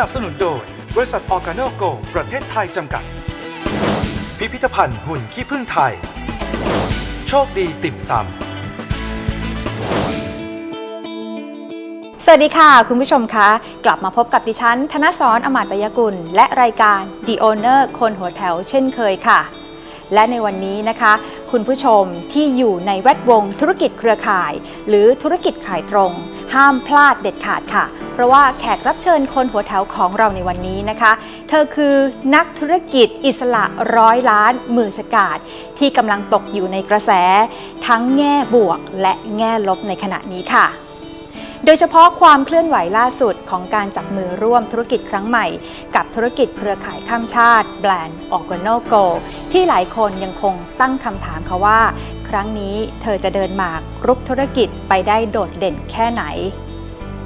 นับสนุนโดย บริษัทออร์แกโนโก ประเทศไทยจำกัด พิพิธภัณฑ์หุ่นขี้ผึ้งไทย โชคดีติ่มซำสวัสดีค่ะ คุณผู้ชมคะ กลับมาพบกับดิฉัน ธนสรอมาตยกุล และรายการ The Owner คนหัวแถวเช่นเคยค่ะ และในวันนี้นะคะ คุณผู้ชมที่อยู่ในแวดวงธุรกิจเครือข่าย หรือธุรกิจขายตรง ห้ามพลาดเด็ดขาดค่ะ เพราะว่าแขกรับเชิญคนหัวแถวของเราในวันนี้นะคะ เธอคือนักธุรกิจอิสระร้อยล้านมือฉกาดที่กำลังตกอยู่ในกระแส ทั้งแง่บวกและแง่ลบในขณะนี้ค่ะโดยเฉพาะความเคลื่อนไหวล่าสุดของการจับมือร่วมธุรกิจครั้งใหม่ กับธุรกิจเครือข่ายข้ามชาติ แบรนด์ o r g a n o Go ที่หลายคนยังคงตั้งคำถามค่ะว่า ครั้งนี้เธอจะเดินหมากรุกธุรกิจไปได้โดดเด่นแค่ไหน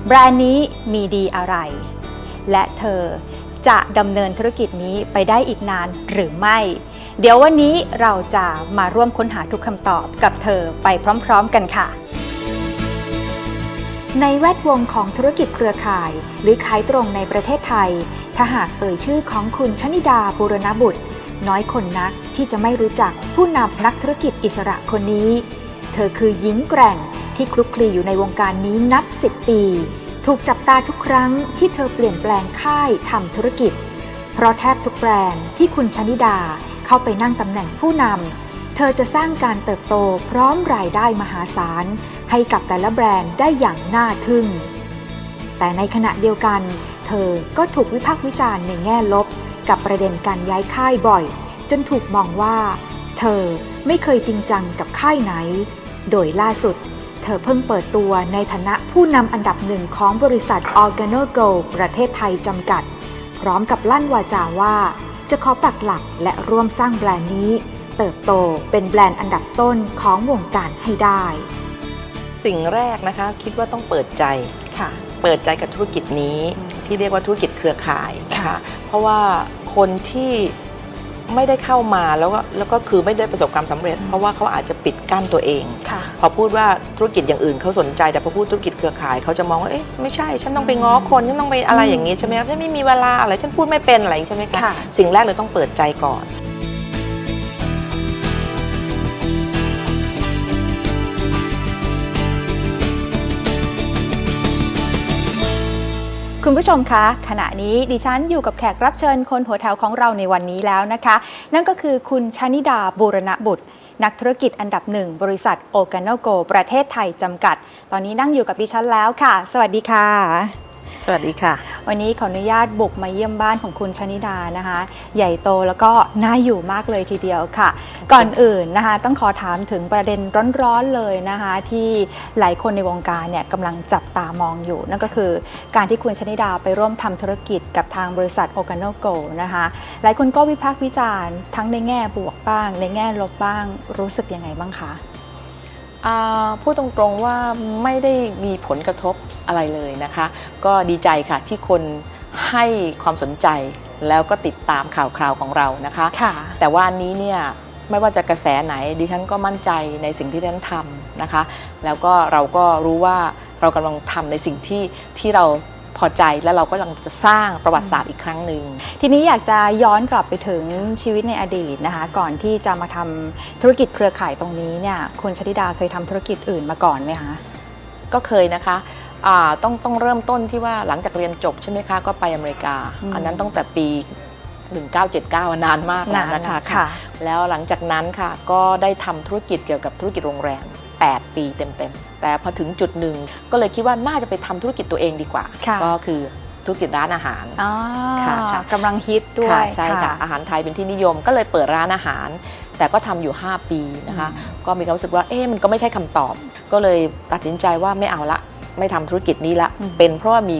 แบรนด์นี้มีดีอะไร และเธอจะดำเนินธุรกิจนี้ไปได้อีกนานหรือไม่ เดี๋ยววันนี้เราจะมาร่วมค้นหาทุกคำตอบกับเธอไปพร้อมๆกันค่ะ ในแวดวงของธุรกิจเครือข่าย หรือขายตรงในประเทศไทย ถ้าหากเอ่ยชื่อของคุณชนิดาบุรณบุตร น้อยคนนักที่จะไม่รู้จักผู้นำนักธุรกิจอิสระคนนี้ เธอคือหญิงแกร่งที่คลุกคลีอยู่ในวงการนี้นับ 10 ปี ถูกจับตาทุกครั้งที่เธอเปลี่ยนแปลงค่ายทำธุรกิจ เพราะแทบทุกแบรนด์ที่คุณชนิดาเข้าไปนั่งตำแหน่งผู้นำเธอจะสร้างการเติบโตพร้อมรายได้มหาศาล ให้กับแต่ละแบรนด์ได้อย่างน่าทึ่ง แต่ในขณะเดียวกัน เธอก็ถูกวิพากษ์วิจารณ์ในแง่ลบ กับประเด็นการย้ายค่ายบ่อย จนถูกมองว่า เธอไม่เคยจริงจังกับค่ายไหน โดยล่าสุด เธอเพิ่งเปิดตัวในฐานะผู้นำอันดับหนึ่งของบริษัท Organo Go ประเทศไทยจำกัด พร้อมกับลั่นวาจาว่า จะขอปักหลักและร่วมสร้างแบรนด์นี้ เติบโตเป็นแบรนด์อันดับต้นของวงการให้ได้ สิ่งแรกนะคะคิดว่าต้องเปิดใจค่ะเปิดใจกับธุรกิจนี้อืมที่เรียกว่าธุรกิจเครือข่ายนะค่ะคะเพราะว่า คนที่ไม่ได้เข้ามาแล้วก็แล้วก็คือไม่ได้ประสบความสำเร็จ เพราะว่าเขาอาจจะปิดกั้นตัวเองค่ะพอพูดว่าธุรกิจอย่างอื่นเขาสนใจ แต่พอพูดธุรกิจเครือข่ายเขาจะมองว่าเอ๊ะไม่ใช่ ฉันต้องไปง้อคนฉันต้องไปอะไรอย่างนี้ใช่ไหมครับฉันไม่มีเวลาอะไรฉันพูดไม่เป็นอะไรใช่ไหมคะค่ะสิ่งแรกเลยต้องเปิดใจก่อน คุณผู้ชมคะ ขณะนี้ดิฉันอยู่กับแขกรับเชิญคนหัวแถวของเราในวันนี้แล้วนะคะ นั่นก็คือคุณชนิดาบูรณบุตร นักธุรกิจอันดับหนึ่งบริษัทโอ a n o Go ประเทศไทยจำกัด ตอนนี้นั่งอยู่กับดิฉันแล้วค่ะ สวัสดีค่ะ สวัสดีค่ะ วันนี้ขออนุญาตบุกมาเยี่ยมบ้านของคุณชนิดานะคะ ใหญ่โตแล้วก็น่าอยู่มากเลยทีเดียวค่ะ ก่อนอื่นนะคะ ต้องขอถามถึงประเด็นร้อนๆเลยนะคะ ที่หลายคนในวงการเนี่ยกำลังจับตามองอยู่ นั่นก็คือการที่คุณชนิดาไปร่วมทำธุรกิจกับทางบริษัทโอ a n o Go นะคะ หลายคนก็วิพากษ์วิจารณ์ทั้งในแง่บวกบ้าง ในแง่ลบบ้างรู้สึกยังไงบ้างคะอ่า พูดตรงๆว่าไม่ได้มีผลกระทบอะไรเลยนะคะ ก็ดีใจค่ะที่คนให้ความสนใจแล้วก็ติดตามข่าวคราวของเรานะคะค่ะแต่ว่าอันนี้เนี่ยไม่ว่าจะกระแสไหนดิฉันก็มั่นใจในสิ่งที่ดิฉันทำนะคะ แล้วก็เราก็รู้ว่าเรากำลังทำในสิ่งที่ที่เรา พอใจแล้วเราก็กำลังจะสร้างประวัติศาสตร์อีกครั้งหนึ่ง ทีนี้อยากจะย้อนกลับไปถึงชีวิตในอดีตนะคะ ก่อนที่จะมาทำธุรกิจเครือข่ายตรงนี้เนี่ยคุณชนิดาเคยทำธุรกิจอื่นมาก่อนไหมคะก็เคยนะคะอ่าต้องต้องเริ่มต้นที่ว่าหลังจากเรียนจบใช่ไหมคะก็ไปอเมริกาอืมอันนั้นตั้งแต่ปี 1979 นานมากแล้วนะคะนานค่ะแล้วหลังจากนั้นค่ะก็ได้ทำธุรกิจเกี่ยวกับธุรกิจโรงแรม 8 ปีเต็มๆ แต่พอถึงจุดหนึ่งก็เลยคิดว่าน่าจะไปทำธุรกิจตัวเองดีกว่า ค่ะ ก็คือธุรกิจร้านอาหาร อ๋อค่ะค่ะ กำลังฮิตด้วย ค่ะใช่ค่ะอาหารไทยเป็นที่นิยมก็เลยเปิดร้านอาหาร แต่ก็ทำอยู่ 5 ปีนะคะ ก็มีความรู้สึกว่าเอ๊ะมันก็ไม่ใช่คำตอบ ก็เลยตัดสินใจว่าไม่เอาละไม่ทำธุรกิจนี้ละ อืม เป็นเพราะว่ามี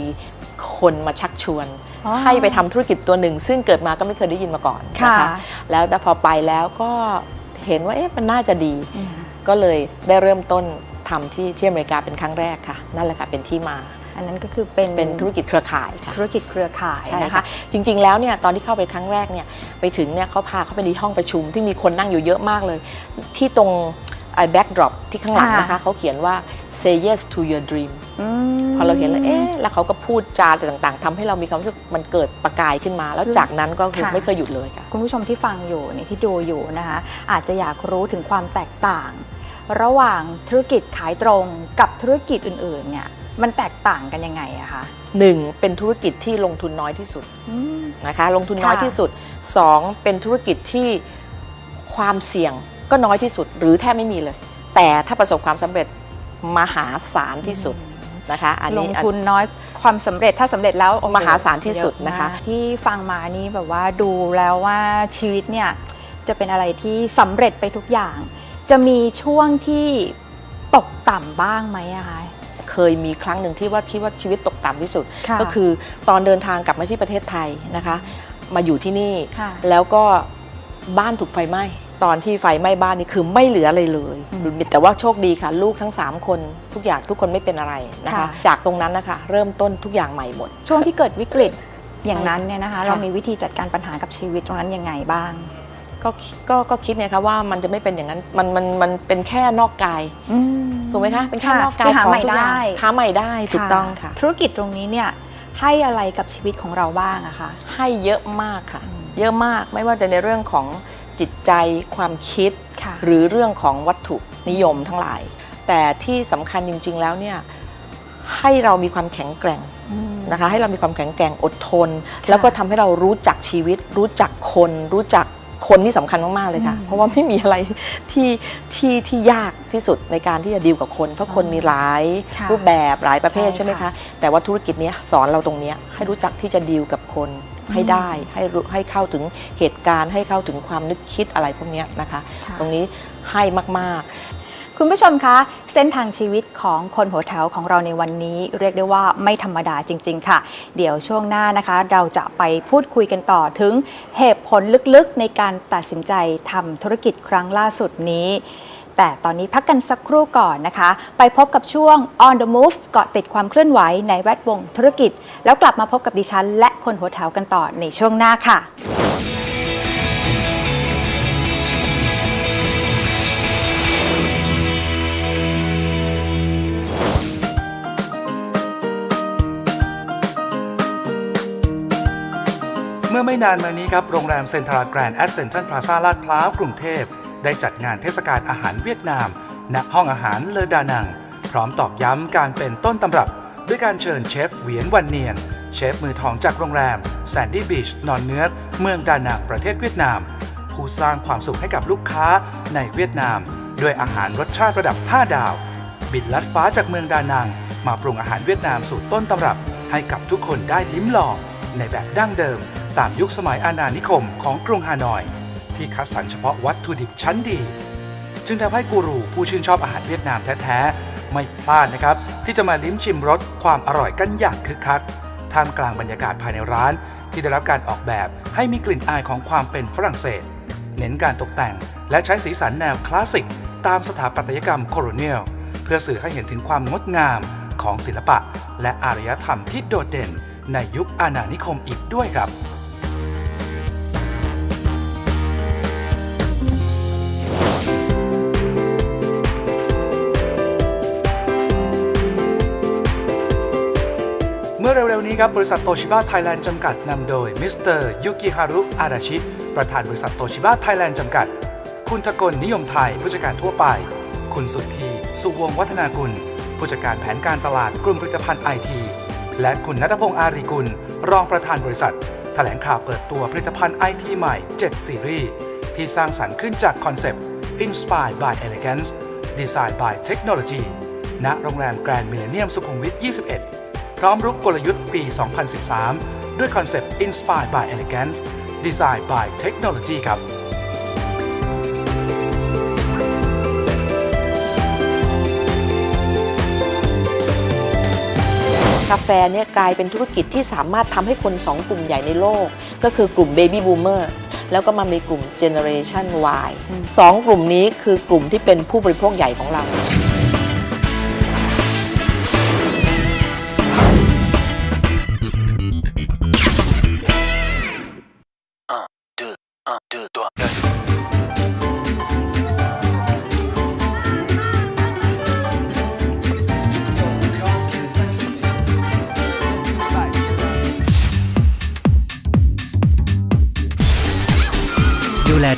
คนมาชักชวน อ๋อให้ไปทำธุรกิจตัวหนึ่ง ซึ่งเกิดมาก็ไม่เคยได้ยินมาก่อนนะค่ะคะแล้วแต่พอไปแล้วก็เห็นว่าเอ๊ะมันน่าจะดี อืม ก็เลยได้เริ่มต้นทำที่ที่อเมริกาเป็นครั้งแรกค่ะ นั่นแหละค่ะเป็นที่มา อันนั้นก็คือเป็นเป็นธุรกิจเครือข่ายค่ะธุรกิจเครือข่ายใช่นะค่ะคะ จริงๆแล้วเนี่ยตอนที่เข้าไปครั้งแรกเนี่ยไปถึงเนี่ยเขาพาเข้าไปในห้องประชุมที่มีคนนั่งอยู่เยอะมากเลย ที่ตรง ไอ้ backdrop ที่ข้างหลังค่ะนะคะเขาเขียนว่า say yes to your dream อืมพอเราเห็นแล้วเอ๊ะแล้วเขาก็พูดจาอะไรต่างๆทำให้เรามีความรู้สึกมันเกิดประกายขึ้นมา แล้วจากนั้นก็คือค่ะไม่เคยหยุดเลยค่ะคุณผู้ชมที่ฟังอยู่นี่ที่ดูอยู่นะคะ อาจจะอยากรู้ถึงความแตกต่าง ระหว่างธุรกิจขายตรงกับธุรกิจอื่นๆเนี่ยมันแตกต่างกันยังไงอะคะหนึ่งเป็นธุรกิจที่ลงทุนน้อยที่สุดอืมนะคะลงทุนน้อยค่ะที่สุด 2 เป็นธุรกิจที่ความเสี่ยง ก็น้อยที่สุด หรือแทบไม่มีเลย แต่ถ้าประสบความสำเร็จมหาศาลที่สุดนะคะ อันลนี้งทุนน้อยความสำเร็จถ้าสำเร็จแล้วโอ้โมหาศาลที่สุดนะคะ เยอมากที่ฟังมานี่แบบว่าดูแล้วว่าชีวิตเนี่ยจะเป็นอะไรที่สำเร็จไปทุกอย่าง จะมีช่วงที่ตกต่ำบ้างไหมอะคะ เคยมีครั้งหนึ่งที่ว่าคิดว่าชีวิตตกต่ำที่สุด ค่ะก็คือตอนเดินทางกลับมาที่ประเทศไทยนะคะ มาอยู่ที่นี่ ค่ะ แล้วก็บ้านถูกไฟไหม้ ตอนที่ไฟไหม้บ้านนี่คือไม่เหลืออะไรเลยแต่ว่าโชคดีค่ะ ลูกทั้ง 3 คนทุกอย่างทุกคนไม่เป็นอะไรนะคะ ค่ะ จากตรงนั้นนะคะ เริ่มต้นทุกอย่างใหม่หมด ช่วงที่เกิดวิกฤตอย่างนั้นเนี่ยนะคะค่ะเรามีวิธีจัดการปัญหากับชีวิตตรงนั้นยังไงบ้าง ก็คิดก็ก็คิดเนี่ยค่ะว่ามันจะไม่เป็นอย่างนั้นมันมันมันเป็นแค่นอกกาย ถูกไหมคะเป็นแค่นอกกายคือหาของใหม่ทุกอย่างได้ หาใหม่ได้ถูกต้องค่ะ ธุรกิจตรงนี้เนี่ยให้อะไรกับชีวิตของเราบ้างอะคะ ให้เยอะมากค่ะ เยอะมากไม่ว่าจะในเรื่องของ จิตใจความคิดค่ะหรือเรื่องของวัตถุนิยมทั้งหลาย แต่ที่สำคัญจริง ๆ แล้วเนี่ยให้เรามีความแข็งแกร่งนะคะให้เรามีความแข็งแกร่งอดทน แล้วก็ทำให้เรารู้จักชีวิต รู้จักคน รู้จักคนที่สำคัญมาก ๆ เลยค่ะอืมเพราะว่าไม่มีอะไรที่ที่ที่ยากที่สุดในการที่จะดีลกับคน เพราะคนมีหลายค่ะรูปแบบหลายประเภทใช่ใช่ไหมค่ะคะ แต่ว่าธุรกิจเนี้ยสอนเราตรงเนี้ยให้รู้จักที่จะดีลกับคน ให้ได้ให้รู้ให้เข้าถึงเหตุการณ์ให้เข้าถึงความนึกคิดอะไรพวกเนี้ยนะคะ ค่ะ ตรงนี้ให้มากคุณผู้ชมคะ เส้นทางชีวิตของคนหัวแถวของเราในวันนี้ เรียกได้ว่าไม่ธรรมดาจริง ๆ ค่ะ เดี๋ยวช่วงหน้านะคะ เราจะไปพูดคุยกันต่อถึงเหตุผลลึกๆ ในการตัดสินใจทำธุรกิจครั้งล่าสุดนี้ แต่ตอนนี้พักกันสักครู่ก่อนนะคะ ไปพบกับช่วง on the move เกาะติดความเคลื่อนไหวในแวดวงธุรกิจ แล้วกลับมาพบกับดิฉัน และคนหัวแถวกันต่อในช่วงหน้าค่ะเมื่อไม่นานมานี้ครับ โรงแรมเซ็นทรัลแกรนด์แอดเซนทรัลพลาซาลาดพร้าวกรุงเทพ ได้จัดงานเทศกาลอาหารเวียดนาม ณ ห้องอาหารเลอดานัง พร้อมตอกย้ำการเป็นต้นตำรับ ด้วยการเชิญเชฟเหวียนวันเนียน เชฟมือทองจากโรงแรมแซนดี้บีชนอนเนื้อเมืองดานังประเทศเวียดนาม ผู้สร้างความสุขให้กับลูกค้าในเวียดนาม ด้วยอาหารรสชาติระดับ 5 ดาว บินลัดฟ้าจากเมืองดานัง มาปรุงอาหารเวียดนามสูตรต้นตำรับ ให้กับทุกคนได้ลิ้มลองในแบบดั้งเดิม ตามยุคสมัยอาณานิคมของกรุงฮานอย ที่คัดสรรเฉพาะวัตถุดิบชั้นดี จึงทำให้กูรูผู้ชื่นชอบอาหารเวียดนามแท้ๆ ไม่พลาดนะครับ ที่จะมาลิ้มชิมรสความอร่อยกันอย่างคึกคักท่ามกลางบรรยากาศภายในร้าน ที่ได้รับการออกแบบให้มีกลิ่นอายของความเป็นฝรั่งเศส เน้นการตกแต่ง และใช้สีสันแนวคลาสสิก ตามสถาปัตยกรรมโคโลเนียลเพื่อสื่อให้เห็นถึงความงดงามของศิลปะ และอารยธรรมที่โดดเด่นในยุคอาณานิคมอีกด้วยครับ นี้ครับบริษัทโตชิบะไทยแลนด์จำกัดนำโดยมิสเตอร์ยุกิฮารุอาดาชิ ประธานบริษัทโตชิบะไทยแลนด์จำกัด คุณทกลนิยมไทยผู้จัดการทั่วไป คุณสุทธีสุวงวัฒนากุล ผู้จัดการแผนการตลาดกลุ่มผลิตภัณฑ์ไอที และคุณนัทพงศ์อารีกุล รองประธานบริษัท แถลงข่าวเปิดตัวผลิตภัณฑ์ไอทีใหม่ 7 ซีรีส์ที่สร้างสรรค์ขึ้นจากคอนเซปต์ Inspired by Elegance Design by Technology ณโรงแรมแกรนด์มิเลเนียมสุขุมวิท 21 พร้อมรุกกลยุทธ์ปี 2013 ด้วยคอนเซปต์ Inspired by Elegance Design by Technology ครับๆกาแฟเนี่ยกลายเป็นธุรกิจที่สามารถทำให้คนสองกลุ่มใหญ่ในโลก ก็คือกลุ่ม Baby Boomer แล้วก็มามีกลุ่ม Generation Y สองกลุ่มนี้คือกลุ่มที่เป็นผู้บริโภคใหญ่ของเรา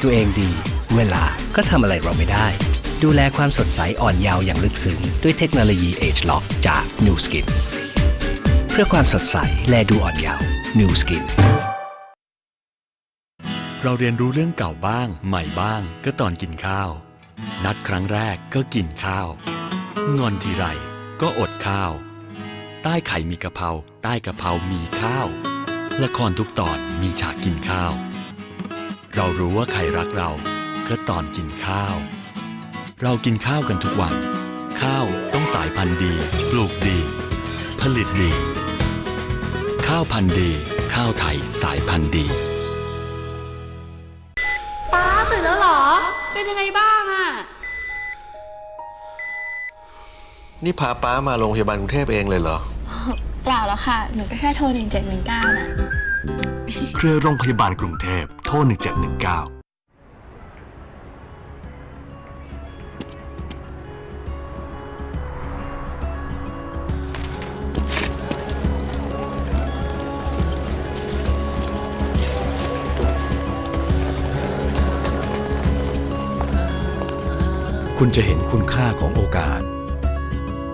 ตัวเองดี เวลาก็ทำอะไรเราไม่ได้ ดูแลความสดใสอ่อนเยาว์อย่างลึกซึ้งด้วยเทคโนโลยี Age Lock จาก New Skin เพื่อความสดใสและดูอ่อนเยาว์ New Skin เราเรียนรู้เรื่องเก่าบ้าง ใหม่บ้าง ก็ตอนกินข้าว นัดครั้งแรกก็กินข้าว งอนทีไรก็อดข้าว ใต้ไข่มีกะเพราใต้กะเพรามีข้าว ละครทุกตอนมีฉากกินข้าว เรารู้ว่าใครรักเราก็ตอนกินข้าว เรากินข้าวกันทุกวัน ข้าวต้องสายพันธุ์ดี ปลูกดี ผลิตดี ข้าวพันธุ์ดี ข้าวไทยสายพันธุ์ดีป้าตื่นแล้วเหรอ เป็นยังไงบ้างอะนี่พาป้ามาโรงพยาบาลกรุงเทพเองเลยเหรอ เปล่าแล้วค่ะ หนูก็แค่โทร 1719น่ะ เครือโรงพยาบาลกรุงเทพโทร1719คุณจะเห็นคุณค่าของโอกาส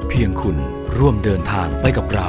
เพียงคุณร่วมเดินทางไปกับเรา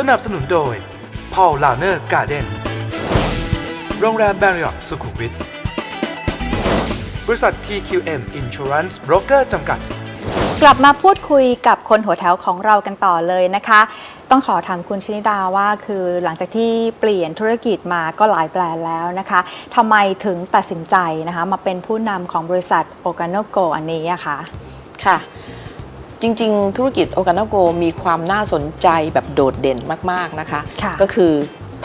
สนับสนุนโดย Paul l a n e r Garden โรงแรม Marriott สุขุมวิท บริษัท TQM Insurance Broker จำกัด กลับมาพูดคุยกับคนหัวแถวของเรากันต่อเลยนะคะ ต้องขอถามคุณชนิดาว่าคือหลังจากที่เปลี่ยนธุรกิจมาก็หลายแบรนด์แล้วนะคะทำไมถึงตัดสินใจนะคะ มาเป็นผู้นำของบริษัทโอกาโนโกอันนี้อะคะ ค่ะ จริง ๆ ธุรกิจโอกา n โกมีความน่าสนใจแบบโดดเด่นมากๆนะคะค่ะก็คือ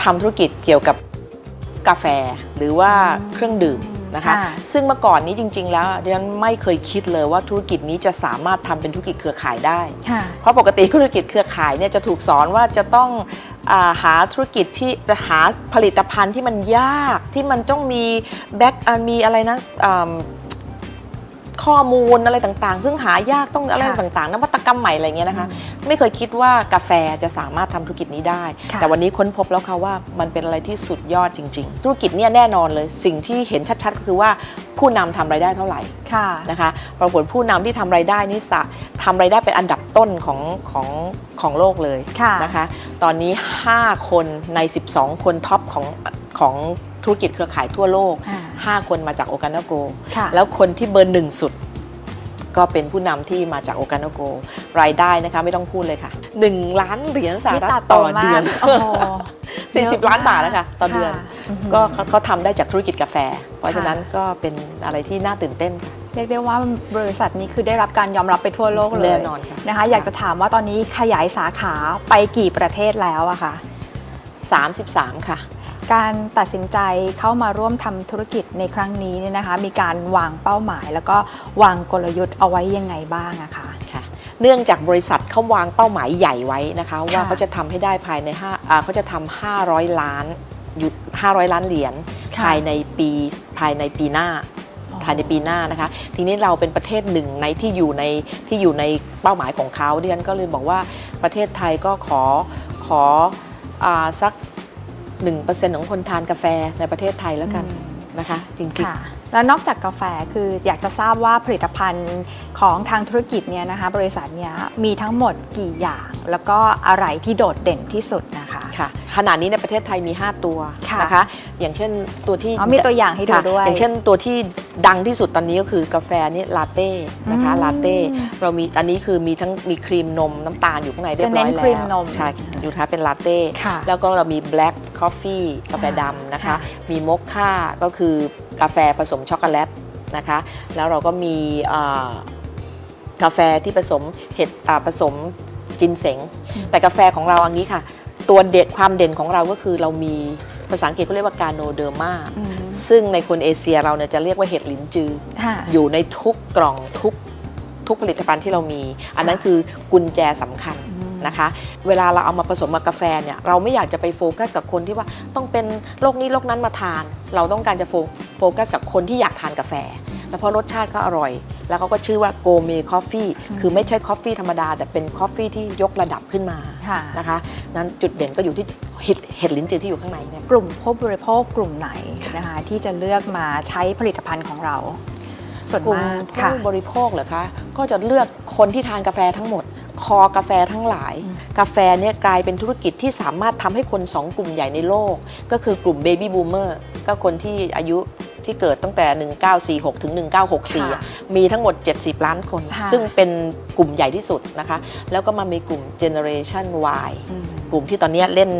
ทำธุรกิจเกี่ยวกับกาแฟหรือว่าเครื่องดื่มนะคะค่ะซึ่งเมื่อก่อนนี้จริง ๆ แล้วดิฉันไม่เคยคิดเลยว่าธุรกิจนี้จะสามารถทำเป็นธุรกิจเครือข่ายได้ค่ะเพราะปกติธุรกิจเครือข่ายเนี่ยจะถูกสอนว่าจะต้องอาหาธุรกิจที่จะหาผลิตภัณฑ์ที่มันยากที่มันต้องมีแบ็กมีอะไรนะอ่า ข้อมูลอะไรต่างๆ ซึ่งหายากต้องอะไรค่ะต่างๆนวัตกรรมใหม่อะไรเงี้ยนะคะไม่เคยคิดว่ากาแฟจะสามารถทำธุรกิจนี้ได้ค่ะแต่วันนี้ค้นพบแล้วค่ะว่ามันเป็นอะไรที่สุดยอดจริง ๆ ธุรกิจเนี่ยแน่นอนเลย สิ่งที่เห็นชัดๆ ก็คือว่าผู้นำทำรายได้เท่าไหร่ค่ะนะคะปรากฏผู้นำที่ทำรายได้นี่สะทำรายได้เป็นอันดับต้นของของของโลกเลยค่ะนะคะ ตอนนี้ 5 คนใน 12 คนท็อปของของ ธุรกิจเครือข่ายทั่วโลกอ่า5คนมาจากโอกา n โกค่ะแล้วคนที่เบอร์หนึ่งสุด ก็เป็นผู้นำที่มาจากโอกา n โก รายได้นะคะไม่ต้องพูดเลยค่ะ 1 ล้านเหรียญสหนี่รัฐตัดโตต่อมาเดือนกโอ้โห40 ล้านบาทนะคะต่อเดือนค่ะอือหือก็เขาเขาทำได้จากธุรกิจกาแฟ เพราะฉะนั้นก็เป็นอะไรที่น่าตื่นเต้นค่ะเรียกได้ว่าบริษัทนี้คือได้รับการยอมรับไปทั่วโลกเลยแน่นอนค่ะนะคะ อยากจะถามว่าตอนนี้ขยายสาขาไปกี่ประเทศแล้วอะคะ33 ค่ะ การตัดสินใจเข้ามาร่วมทำธุรกิจในครั้งนี้เนี่ยนะคะ มีการวางเป้าหมาย แล้วก็วางกลยุทธ์เอาไว้ยังไงบ้างอะคะค่ะ เนื่องจากบริษัทเขาวางเป้าหมายใหญ่ไว้นะคะ ว่าเขาจะทำให้ได้ภายใน5อ่าเขาจะทำ500 ล้านอยู่500 ล้านเหรียญค่ะภายในปีภายในปีหน้าอ๋อภายในปีหน้านะคะ ทีนี้เราเป็นประเทศหนึ่งในที่อยู่ในที่อยู่ในเป้าหมายของเขาดิฉันก็เลยบอกว่าประเทศไทยก็ขอขออาสัก 1%ของคนทานกาแฟในประเทศไทยแล้วกันนะคะจริงๆค่ะแล้วนอกจากกาแฟคืออยากจะทราบว่าผลิตภัณฑ์ของทางธุรกิจเนี่ยนะคะบริษัทเนี้ยมีทั้งหมดกี่อย่าง แล้วก็อะไรที่โดดเด่นที่สุดนะ คะค่ะขณะนี้ในประเทศไทยมี 5 ตัวค่ะนะคะ อย่างเช่นตัวที่อ๋อมีตัวอย่างให้ดูค่ะด้วยอย่างเช่นตัวที่ดังที่สุดตอนนี้ก็คือกาแฟนี่ลาเต้นะคะอืมลาเต้เรามีอันนี้คือมีทั้งมีครีมนมน้ำตาลอยู่ข้างในเรียบร้อยจะเน้นแล้วครีมนมใช่อยู่ท้ายเป็นลาเต้ค่ะแล้วก็เรามีแบล็กคอฟฟี่กาแฟอ่าดำนะคะ ค่ะ มีมอคค่าก็คือกาแฟผสมช็อกโกแลตนะคะ แล้วเราก็มีอ่ากาแฟที่ผสมเห็ดอ่าผสมจินเสง แต่กาแฟของเราอันนี้ค่ะ ตัวเด็ดความเด่นของเราก็คือเรามีภาษาอังกฤษเขาเรียกว่าการโนเดอร์มาอืมซึ่งในคนเอเชียเราเนี่ยจะเรียกว่าเห็ดลิ้นจือค่ะอยู่ในทุกกล่องทุกทุกผลิตภัณฑ์ที่เรามี อันนั้นคือกุญแจสำคัญนะคะ เวลาเราเอามาผสมกับกาแฟเนี่ยเราไม่อยากจะไปโฟกัสกับคนที่ว่าต้องเป็นโรคนี้โรคนั้นมาทาน เราต้องการจะโฟโฟกัสกับคนที่อยากทานกาแฟ แล้วเพราะรสชาติเขาอร่อย แล้วเขาก็ชื่อว่าโกเมคอฟฟี่คือไม่ใช่คอฟฟี่ธรรมดา แต่เป็นคอฟฟี่ที่ยกระดับขึ้นมาค่ะนะคะนั้นจุดเด่นก็อยู่ที่เห็ดเห็ดลิ้นจือที่อยู่ข้างในเนี่ยกลุ่มผู้บริโภคกลุ่มไหนนะคะที่จะเลือกมาใช้ผลิตภัณฑ์ของเราส่วนกลุ่มมากค่ะผู้บริโภคเหรอคะก็จะเลือกคนที่ทานกาแฟทั้งหมด คอกาแฟทั้งหลาย กาแฟเนี่ยกลายเป็นธุรกิจที่สามารถทำให้คน 2 กลุ่มใหญ่ในโลก ก็คือกลุ่มเบบี้บูมเมอร์ก็คนที่อายุ ที่เกิดตั้งแต่ 1946 ถึง1964อะมีทั้งหมด 70 ล้านคน ค่ะ ซึ่งเป็นกลุ่มใหญ่ที่สุดนะคะ แล้วก็มามีกลุ่ม Generation Y อืม กลุ่มที่ตอนเนี้ยเล่น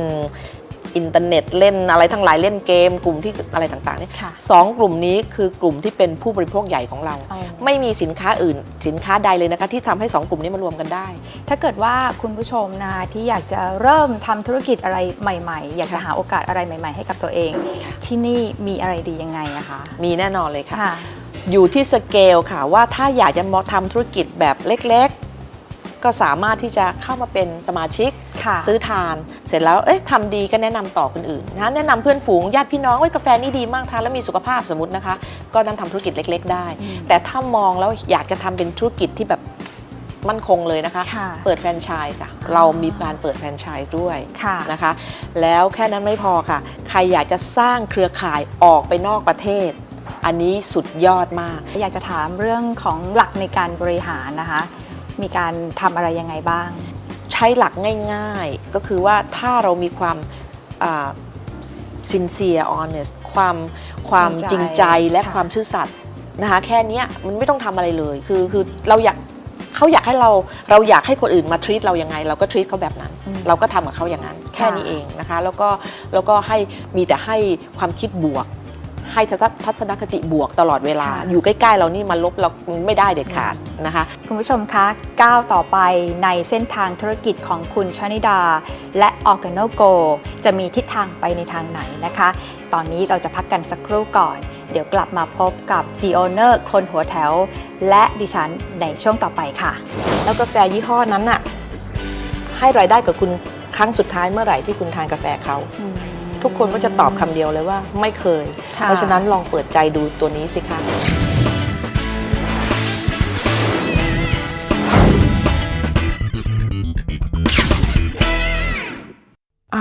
อินเทอร์เน็ตเล่นอะไรทั้งหลายเล่นเกม กลุ่มที่อะไรต่างๆเนี่ยค่ะสองกลุ่มนี้คือกลุ่มที่เป็นผู้บริโภคใหญ่ของเราอ๋อไม่มีสินค้าอื่น สินค้าใดเลยนะคะที่ทำให้สองกลุ่มนี้มารวมกันได้ ถ้าเกิดว่าคุณผู้ชมนะคะที่อยากจะเริ่มทำธุรกิจอะไรใหม่ ๆ อยากจะค่ะหาโอกาสอะไรใหม่ ๆ ให้กับตัวเอง ที่นี่มีอะไรดียังไงอะคะ มีแน่นอนเลยค่ะค่ะ อยู่ที่สเกลค่ะว่าถ้าอยากจะมาทำธุรกิจแบบเล็ก ๆ ก็สามารถที่จะเข้ามาเป็นสมาชิกค่ะ ซื้อทาน เสร็จแล้วเอ๊ะทำดีก็แนะนำต่อคนอื่นนะแนะนำเพื่อนฝูงญาติพี่น้องว่ากาแฟนี่ดีมากทานแล้วมีสุขภาพสมมตินะคะ ก็นั่นทำธุรกิจเล็ก ๆ ได้ แต่ถ้ามองแล้วอยากจะทำเป็นธุรกิจที่แบบมั่นคงเลยนะคะค่ะเปิดแฟรนไชส์ค่ะ เรามีการเปิดแฟรนไชส์ด้วยค่ะนะคะ แล้วแค่นั้นไม่พอค่ะ ใครอยากจะสร้างเครือข่ายออกไปนอกประเทศ อันนี้สุดยอดมาก อยากจะถามเรื่องของหลักในการบริหารนะคะ มีการทำอะไรยังไงบ้าง ใช้หลักง่ายๆ ก็คือว่าถ้าเรามีความซินเซียออนเนสความความจจริริงงใจใจและค่ะความซื่อสัตย์นะคะแค่เนี้ยมันไม่ต้องทำอะไรเลย คือคือเราอยากเขาอยากให้เราเราอยากให้คนอื่นมาทรีตเรายังไง เราก็ทรีตเขาแบบนั้น เราก็ทำกับเขาอย่างนั้น แค่นี้เองนะคะ แล้วก็แล้วก็ให้มีแต่ให้ความคิดบวก ให้ทัศนคติบวกตลอดเวลาค่ะอยู่ใกล้ๆเรานี่มาลบเราไม่ได้เด็ดขาดนะคะ คุณผู้ชมคะก้าวต่อไปในเส้นทางธุรกิจของคุณชนิดา และ o r g a n o Go จะมีทิศทางไปในทางไหนนะคะ ตอนนี้เราจะพักกันสักครู่ก่อน เดี๋ยวกลับมาพบกับ The Owner คนหัวแถว และดิฉันในช่วงต่อไปค่ะ แล้วกาแฟยี่ห้อนั้นน่ะให้รายได้กับคุณครั้งสุดท้ายเมื่อไหร่ที่คุณทานกาแฟเขา ทุกคนก็จะตอบคำเดียวเลยว่าไม่เคย ค่ะ เพราะฉะนั้นลองเปิดใจดูตัวนี้สิคะ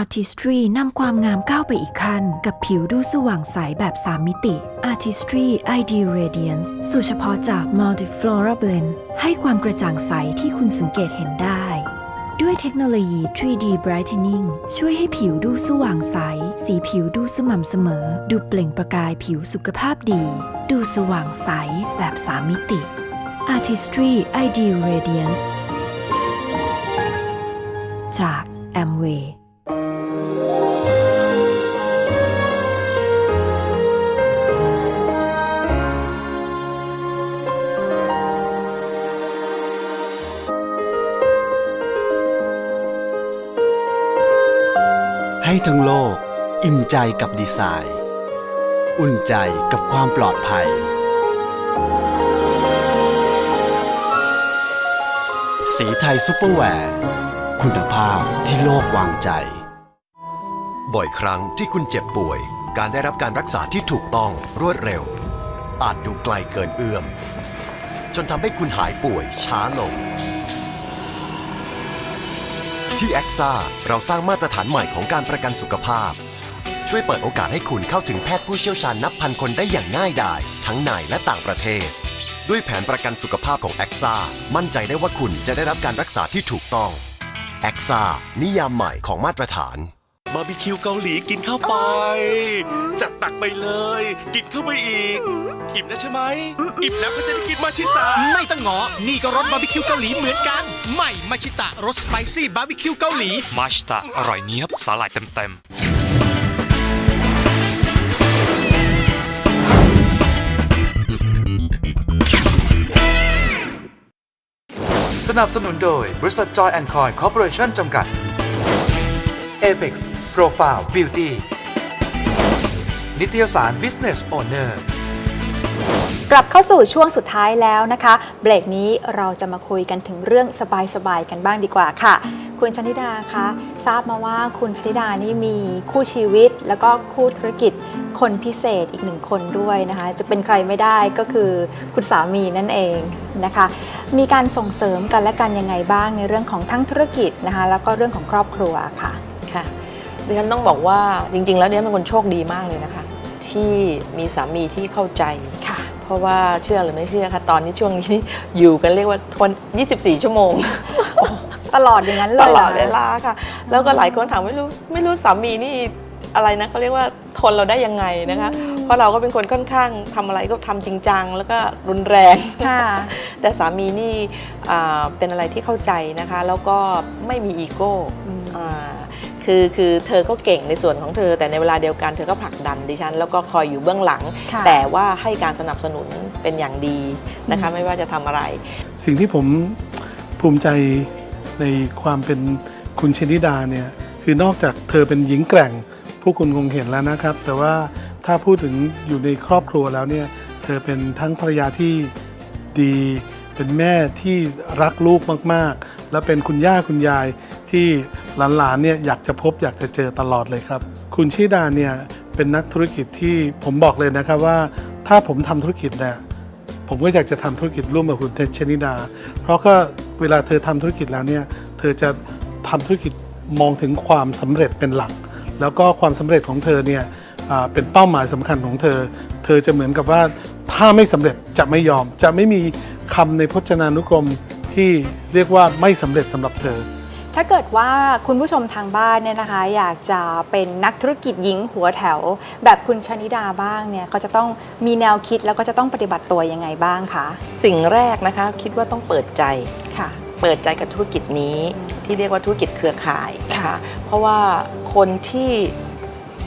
Artistry นำความงามก้าวไปอีกขั้น กับผิวดูสว่างใสแบบ 3 มิติ Artistry Ideal Radiance สูตรเฉพาะจาก Multiflora Blend ให้ความกระจ่างใสที่คุณสังเกตเห็นได้ ด้วยเทคโนโลยี 3D Brightening ช่วยให้ผิวดูสว่างใส สีผิวดูสม่ำเสมอ ดูเปล่งประกายผิวสุขภาพดี ดูสว่างใสแบบ3มิติ Artistry Ideal Radiance จาก Amway ให้ทั้งโลก อิ่มใจกับดีไซน์ อุ่นใจกับความปลอดภัย สีไทยซุปเปอร์แวร์ คุณภาพที่โลกวางใจ บ่อยครั้งที่คุณเจ็บป่วย การได้รับการรักษาที่ถูกต้องรวดเร็ว อาจดูไกลเกินเอื้อม จนทำให้คุณหายป่วยช้าลงที่แอ a เราสร้างมาตรฐานใหม่ของการประกันสุขภาพ ช่วยเปิดโอกาสให้คุณเข้าถึงแพทย์ผู้เชี่ยวชาญนับพันคนได้อย่างง่ายดายทั้งในและต่างประเทศ ด้วยแผนประกันสุขภาพของแอ a มั่นใจได้ว่าคุณจะได้รับการรักษาที่ถูกต้องแอ a นิยามใหม่ของมาตรฐานบาร์บีคิวเกาหลีกินเข้าไป จัดตักไปเลย กินเข้าไปอีก อิ่มแล้วใช่ไหม อิ่มแล้วก็จะได้กินมาชิตะไม่ต้องงอ นี่ก็รสบาร์บีคิวเกาหลีเหมือนกัน ใหม่มาชิตะรสสไปซี่บาร์บีคิวเกาหลี มาชตะอร่อยเนี้ยบสาหร่ายเต็มๆ สนับสนุนโดย บริษัท Joy and Coin Corporation จำกัด Apex Profile Beauty นิตยสาร Business Owner ลับเข้าสู่ช่วงสุดท้ายแล้วนะคะ เบรกนี้เราจะมาคุยกันถึงเรื่องสบายๆกันบ้างดีกว่าค่ะ คุณชนิดาคะทราบมาว่าคุณชนิดานี่มีคู่ชีวิต แล้วก็คู่ธุรกิจคนพิเศษอีกหนึ่งคนด้วยนะคะ จะเป็นใครไม่ได้ก็คือคุณสามีนั่นเองนะคะ มีการส่งเสริมกันและกันยังไงบ้างในเรื่องของทั้งธุรกิจนะคะ แล้วก็เรื่องของครอบครัวค่ะค่ะดิฉันต้องบอกว่าจริง ๆ แล้วเนี่ยเป็นคนโชคดีมากเลยนะคะ ที่มีสามีที่เข้าใจค่ะ เพราะว่าเชื่อหรือไม่เชื่อคะตอนนี้ช่วงนี้นี่อยู่กันเรียกว่าทน24 ชั่วโมง ตลอดอย่างนั้นเลตยลหรอดคะเวลาค่ะ แล้วก็หลายคนถามไม่รู้ไม่รู้สามีนี่อะไรนะเขาเรียกว่าทนเราได้ยังไงนะคะ เพราะเราก็เป็นคนค่อนข้างทำอะไรก็ทำจริงจังแล้วก็รุนแรง ค่ะ แต่สามีนี่อ่าเป็นอะไรที่เข้าใจนะคะ แล้วก็ไม่มีอีโก้อ่า คือคือเธอก็เก่งในส่วนของเธอ แต่ในเวลาเดียวกันเธอก็ผลักดันดิฉัน แล้วก็คอยอยู่เบื้องหลังค่ะแต่ว่าให้การสนับสนุนเป็นอย่างดีนะคะไม่ว่าจะทำอะไร สิ่งที่ผมภูมิใจในความเป็นคุณชนิดาเนี่ยคือนอกจากเธอเป็นหญิงแกร่งผู้คุณคงเห็นแล้วนะครับ แต่ว่าถ้าพูดถึงอยู่ในครอบครัวแล้วเนี่ยเธอเป็นทั้งภรรยาที่ดีเป็นแม่ที่รักลูกมาก ๆ และเป็นคุณย่าคุณยายที่ หลานๆเนี่ยอยากจะพบอยากจะเจอตลอดเลยครับ คุณชิดาเนี่ยเป็นนักธุรกิจที่ผมบอกเลยนะครับว่า ถ้าผมทำธุรกิจเนี่ยผมก็อยากจะทำธุรกิจร่วมกับคุณเทชนิดา เพราะก็เวลาเธอทำธุรกิจแล้วเนี่ยเธอจะทำธุรกิจมองถึงความสำเร็จเป็นหลัก แล้วก็ความสำเร็จของเธอเนี่ยเป็นเป้าหมายสำคัญของเธอ เธอจะเหมือนกับว่าถ้าไม่สำเร็จจะไม่ยอม จะไม่มีคำในพจนานุกรมที่เรียกว่าไม่สำเร็จสำหรับเธอ ถ้าเกิดว่าคุณผู้ชมทางบ้านเนี่ยนะคะ อยากจะเป็นนักธุรกิจหญิงหัวแถว แบบคุณชนิดาบ้างเนี่ยก็จะต้องมีแนวคิดแล้วก็จะต้องปฏิบัติตัวยังไงบ้างคะสิ่งแรกนะคะคิดว่าต้องเปิดใจค่ะ เปิดใจกับธุรกิจนี้ที่เรียกว่าธุรกิจเครือข่ายนะคะเพราะว่าคนที่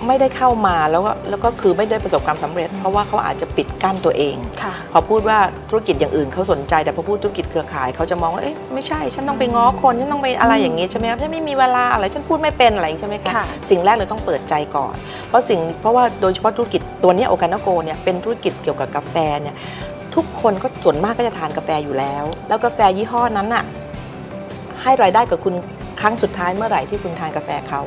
ไม่ได้เข้ามาแล้วก็แล้วก็คือไม่ได้ประสบความสำเร็จ เพราะว่าเขาอาจจะปิดกั้นตัวเองค่ะพอพูดว่าธุรกิจอย่างอื่นเขาสนใจ แต่พอพูดธุรกิจเครือข่ายเขาจะมองว่าเอ๊ะไม่ใช่ฉันต้องไปง้อคนฉันต้องไปอะไรอย่างงี้ใช่ไหมครับฉันไม่มีเวลาอะไรฉันพูดไม่เป็นอะไรอย่างงี้ใช่ไหมคะค่ะสิ่งแรกเลยต้องเปิดใจก่อน เพราะสิ่งเพราะว่าโดยเฉพาะธุรกิจตัวเนี้โอคานาโกเนี่ยเป็นธุรกิจเกี่ยวกับกาแฟเนี่ยทุกคนก็ส่วนมากก็จะทานกาแฟอยู่แล้ว แล้วกาแฟยี่ห้อนั้นน่ะให้รายได้กับคุณครั้งสุดท้ายเมื่อไหร่ที่คุณทานกาแฟเขา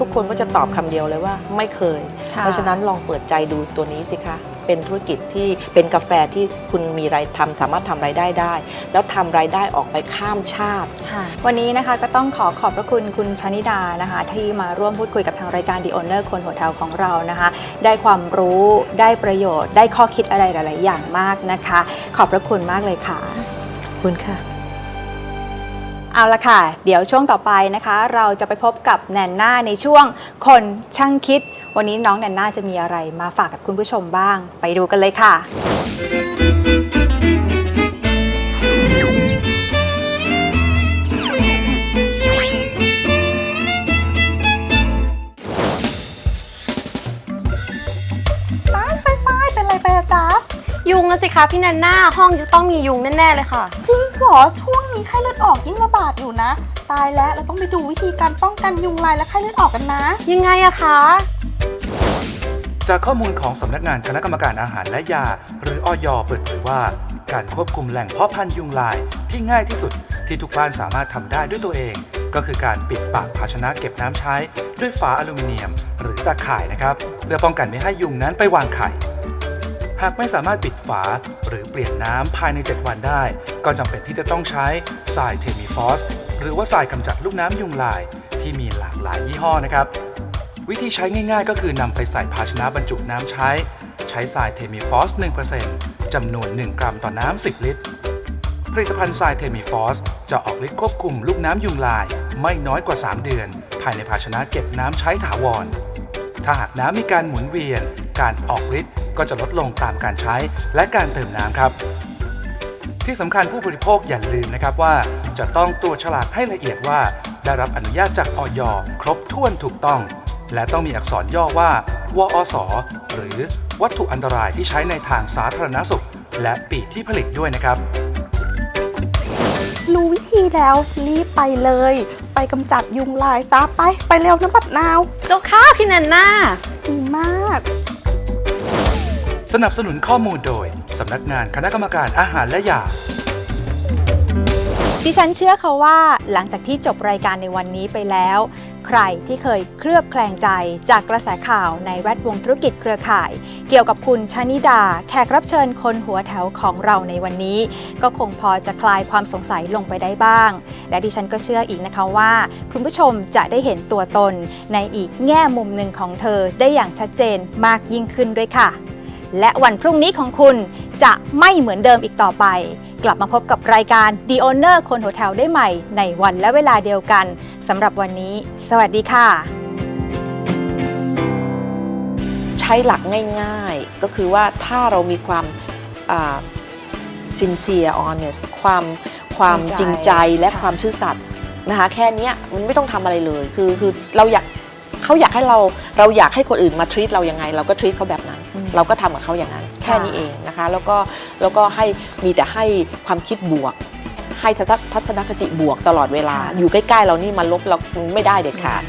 ทุกคนก็จะตอบคำเดียวเลยว่าไม่เคยค่ะเพราะฉะนั้นลองเปิดใจดูตัวนี้สิคะเป็นธุรกิจที่เป็นกาแฟที่คุณมีรายทำสามารถทำรายได้ได้ แล้วทำรายได้ออกไปข้ามชาติค่ะวันนี้นะคะก็ต้องขอขอบพระคุณคุณชนิดานะคะ ที่มาร่วมพูดคุยกับทางรายการ The Owner คนหัวแถวของเรานะคะ ได้ความรู้ได้ประโยชน์ ได้ข้อคิดอะไรหลาย ๆ อย่างมากนะคะ ขอบพระคุณมากเลยค่ะขอบคุณค่ะ เอาละค่ะ เดี๋ยวช่วงต่อไปนะคะ เราจะไปพบกับแนนนาในช่วงคนช่างคิด วันนี้น้องแนนนาจะมีอะไรมาฝากกับคุณผู้ชมบ้าง ไปดูกันเลยค่ะฟ้ายไฟฟ้ายเป็นไรไปอะจ๊ะยุงนะสิคะพี่แนนน่าห้องจะต้องมียุงแน่ ๆ เลยค่ะ จริงเหรอช่ว งนี้ไข้เลือดออกยิ่งระบาดอยู่นะ ตายแล้วเราต้องไปดูวิธีการป้องกันยุงลายและไข้เลือดออกกันนะ ยังไงอะคะ จากข้อมูลของสำนักงานคณะกรรมการอาหารและยา หรืออยเปิดเผยว่า การควบคุมแหล่งเพาะพันธุ์ยุงลายที่ง่ายที่สุดที่ทุกบ้านสามารถทำได้ด้วยตัวเอง ก็คือการปิดปากภาชนะเก็บน้ำใช้ ด้วยฝาอลูมิเนียม หรือตาข่ายนะครับ เพื่อป้องกันไม่ให้ยุงนั้นไปวางไข่ หากไม่สามารถปิดฝาหรือเปลี่ยนน้ำภายใน 7 วันได้ ก็จำเป็นที่จะต้องใช้ทรายเทมิฟอสหรือว่าทรายกำจัดลูกน้ำยุงลาย ที่มีหลากหลายยี่ห้อนะครับ วิธีใช้ง่ายๆ ก็คือนำไปใส่ภาชนะบรรจุน้ำใช้ ใช้ทรายเทมิฟอส 1%จำนวน 1 กรัมต่อน้ำ 10 ลิตร ผลิตภัณฑ์ทรายเทมิฟอส จะออกฤทธิ์ควบคุมลูกน้ำยุงลาย ไม่น้อยกว่า 3 เดือน ภายในภาชนะเก็บน้ำใช้ถาวร ถ้าหากน้ำมีการหมุนเวียน การออกฤทธิ์ ก็จะลดลงตามการใช้และการเติมน้ำครับที่สำคัญผู้บริโภคอย่าลืมนะครับว่า จะต้องตรวจฉลากให้ละเอียดว่า ได้รับอนุญาตจากออยครบถ้วนถูกต้อง และต้องมีอักษรย่อว่า วอสหรือวัตถุอันตรายที่ใช้ในทางสาธารณสุข และปีที่ผลิตด้วยนะครับ รู้วิธีแล้วรีบไปเลย ไปกำจัดยุงลายซะไป ไปเร็วน้ำปัดนาว เจ้าค่ะพี่แนนน่าดีมากเสนับสนุนข้อมูลโดย สำนักงานคณะกรรมการอาหารและยา ดิฉันเชื่อเขาว่าหลังจากที่จบรายการในวันนี้ไปแล้ว ใครที่เคยเคลือบแคลงใจจากกระแสข่าวในแวดวงธุรกิจเครือข่าย เกี่ยวกับคุณชนิดา แขกรับเชิญคนหัวแถวของเราในวันนี้ ก็คงพอจะคลายความสงสัยลงไปได้บ้าง และดิฉันก็เชื่ออีกนะคะว่า คุณผู้ชมจะได้เห็นตัวตน ในอีกแง่มุมหนึ่งของเธอได้อย่างชัดเจนมากยิ่งขึ้นด้วยค่ะ และวันพรุ่งนี้ของคุณจะไม่เหมือนเดิมอีกต่อไป กลับมาพบกับรายการ The Owner คนหัวแถวได้ใหม่ในวันและเวลาเดียวกันสำหรับวันนี้ สวัสดีค่ะ ใช้หลักง่ายๆ ก็คือว่าถ้าเรามีความซินเซียออนเนสความความจจริริงงใจใจและค่ะความซื่อสัตย์นะคะแค่เนี้ยมันไม่ต้องทำอะไรเลย คือคือเราอยากเขาอยากให้เราเราอยากให้คนอื่นมาทรีตเรายังไง เราก็ทรีตเขาแบบนั้น เราก็ทำกับเขาอย่างนั้น แค่นี้เองนะคะ แล้วก็แล้วก็ให้มีแต่ให้ความคิดบวก ให้ทัศนคติบวกตลอดเวลา อยู่ใกล้ๆเรานี่มาลบเราไม่ได้เด็ดขาด